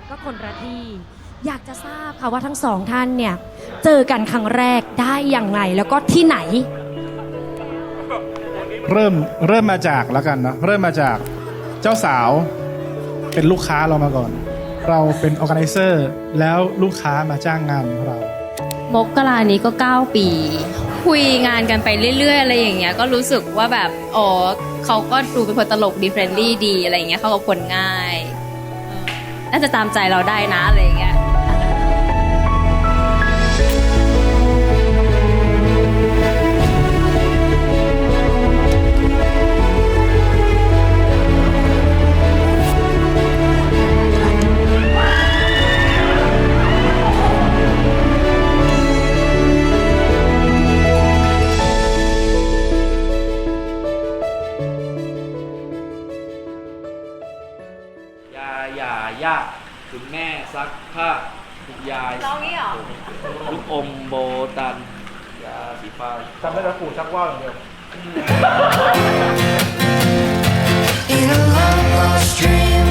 านก็คนละที่ อยากจะทราบค่ะว่าทั้งสองท่านเนี่ย เจอกันครั้งแรกได้อย่างไรแล้วก็ที่ไหน เริ่มเริ่มมาจากแล้วกันเนาะเริ่มมาจากเจ้าสาวเป็นลูกค้าเรามาก่อน เราเป็นออ g a แก z นเซอร์แล้วลูกค้ามาจ้างงานเรา มกรานี้ก็ 9 ปี คุยงานกันไปเรื่อย ๆ อะไรอย่างเงี้ยก็รู้สึกว่าแบบอ๋อเขาก็ดูเป็นคนตลกดีเฟรนลี่ดีอะไรอย่างเงี้ยเขากับคนง่ายเออ น่าจะตามใจเราได้นะอะไรอย่างเงี้ยย คุณแม่ซักผ้าคุณยายร้องนี้เหรอ ลูกอมโบตัน ยาสีฟ้าจำได้แล้วปู่ชักว่าวอย่างเดียว In a long lost dream,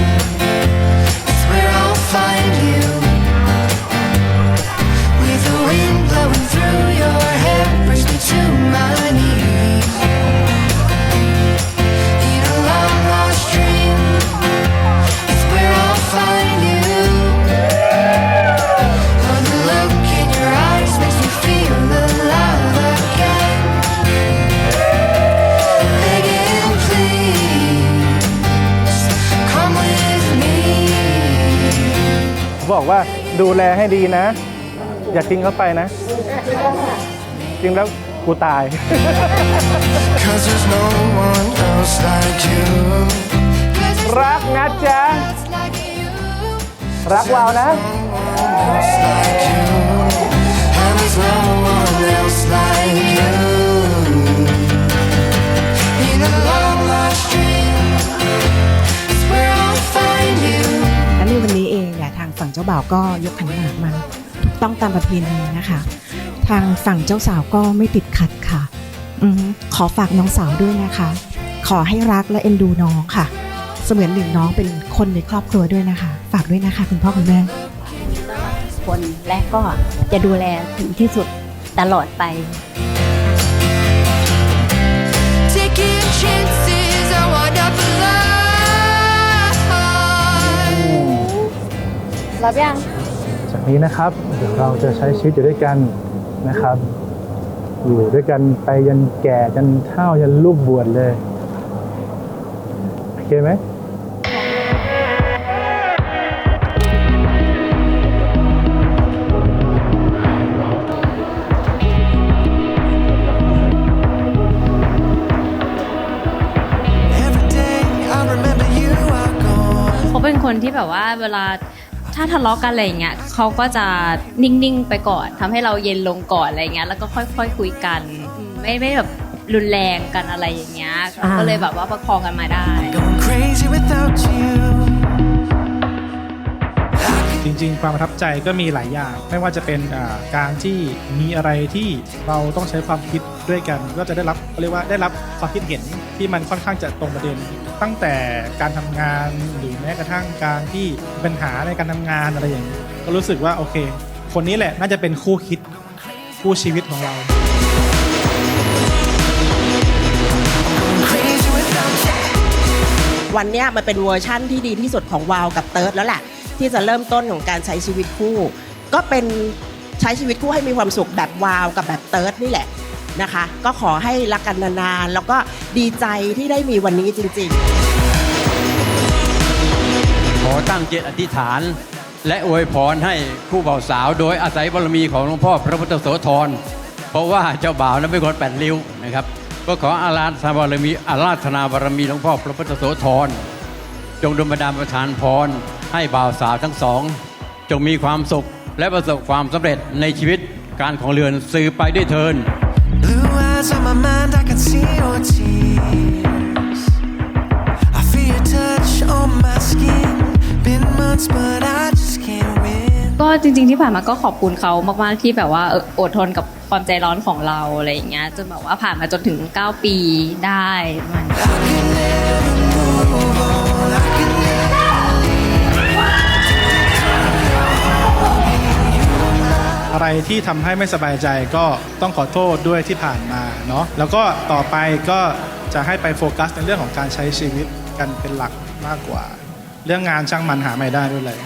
บอกว่าดูแลให้ดีนะ อย่าทิ้งเขาไปนะ จริงแล้วกูตาย Cause there's no one else like you. รักนะจ๊ะ Like you. รักวาวนะ Else like you. And there's no one else like you. In a long lost dream, จ้าบ่าวก็ยกขันหมากมาถูกต้องตามประเพณีนะคะ ทางฝั่งเจ้าสาวก็ไม่ติดขัดค่ะอือฮึขอฝากน้องสาวด้วยนะคะ ขอให้รักและเอ็นดูน้องค่ะ เสมือนหนึ่งน้องเป็นคนในครอบครัวด้วยนะคะ ฝากด้วยนะคะ คุณพ่อคุณแม่คนและก็จะดูแลถึงที่สุดตลอดไป Taking chances, รับยัง จากนี้นะครับเดี๋ยวเราจะใช้ชีวิตอยู่ด้วยกันนะครับ อยู่ด้วยกันไปยันแก่ยันเฒ่ายันลูกบวชเลยโอเคไหม Every day I remember you are gone. เขาเป็นคนที่แบบว่าเวลา ถ้าทะเลาะกันอะไรอย่างเงี้ยเขาก็จะนิ่งๆไปก่อนทำให้เราเย็นลงก่อนอะไรเงี้ยแล้วก็ค่อยๆคุยกันอืมไม่ไม่แบบรุนแรงกันอะไรอย่างเงี้ยเราก็เลยแบบว่าประคองกันมาได้ Going crazy without ริง ๆ ความประทับใจก็มีหลายอย่าง ไม่ว่าจะเป็นการที่มีอะไรที่เราต้องใช้ความคิดด้วยกัน ก็จะได้รับเรียกว่าได้รับความคิดเห็นที่มันค่อนข้างจะตรงประเด็น ตั้งแต่การทำงานหรือแม้กระทั่งการที่ปัญหาในการทำงานอะไรอย่างนี้ก็รู้สึกว่าโอเค คนนี้แหละน่าจะเป็นคู่คิดคู่ชีวิตของเราวันนี้มันเป็นเวอร์ชั่นที่ดีที่สุดของวาวกับเติร์ดแล้วแหละ ที่จะเริ่มต้นของการใช้ชีวิตคู่ ก็เป็นใช้ชีวิตคู่ให้มีความสุขแบบวาวกับแบบเติร์ดนี่แหละนะคะ ก็ขอให้รักกันนานๆแล้วก็ดีใจที่ได้มีวันนี้จริง ๆ ขอตั้งจิตอธิษฐาน และอวยพรให้คู่บ่าวสาว โดยอาศัยบารมีของหลวงพ่อพระพุทธโสธรเพราะว่าเจ้าบ่าวนั้นเป็นคนแปดริ้วนะครับ ก็ขออาราธนาบารมีอาราธนาบารมีหลวงพ่อพระพุทธโสธรจงดลบันดาลประทานพร ให้บ่าวสาวทั้งสอง จงมีความสุขและประสบความสำเร็จในชีวิตการของเรือนสืบไปด้วยเทิน Blue eyes on my mind, I can see your tears. I feel your touch on my skin. Been months, but I just can't win. ก็จริงๆที่ผ่านมาก็ขอบคุณเขามากๆที่แบบว่าเอออดทนกับความใจร้อนของเราอะไรอย่างเงี้ยจนแบบว่าผ่านมาจนถึง 9 ปีได้มัน I can never move on. I ที่ทำให้ไม่สบายใจก็ต้องขอโทษด้วยที่ผ่านมาเนาะแล้วก็ต่อไปก็จะให้ไปโฟกัสในเรื่องของการใช้ชีวิตกันเป็นหลักมากกว่า เรื่องงานช่างมันหาไม่ได้ด้วยเลย